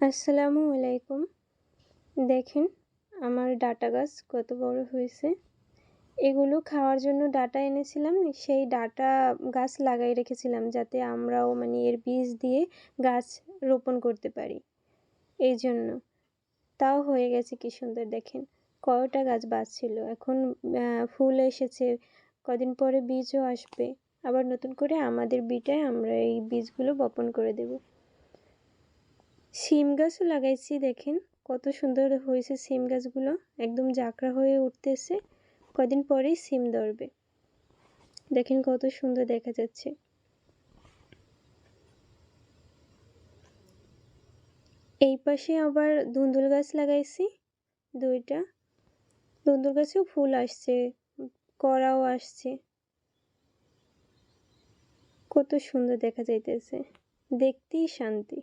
আসসালামু আলাইকুম। দেখেন, আমার ডাটা গাছ কত বড় হয়েছে। এগুলো খাওয়ার জন্য ডাটা এনেছিলাম, সেই ডাটা গাছ লাগাই রেখেছিলাম যাতে আমরাও মানে এর বীজ দিয়ে গাছ রোপণ করতে পারি। এই জন্য। তাও হয়ে গেছে কি সুন্দর, দেখেন। কয়টা গাছ বাঁচছিল। এখন ফুল এসেছে, কদিন পরে বীজও আসবে। আবার নতুন করে আমাদের বিটায় আমরা এই বীজগুলো বপন করে দেবো। শিম গাছও লাগাইছি, দেখেন। কত সুন্দর হয়েছে শিম গাছগুলো। একদম জাকড়া হয়ে উঠতেছে। কদিন পরেই সিম ধরবে। দেখেন কত সুন্দর দেখা যাচ্ছে। এই পাশে আবার ধুন্দুল গাছ লাগাইছি, দুইটা। ধুন্দুল গাছেও ফুল আসছে, করাও আসছে। কত সুন্দর দেখা যাইতেছে। দেখতেই শান্তি।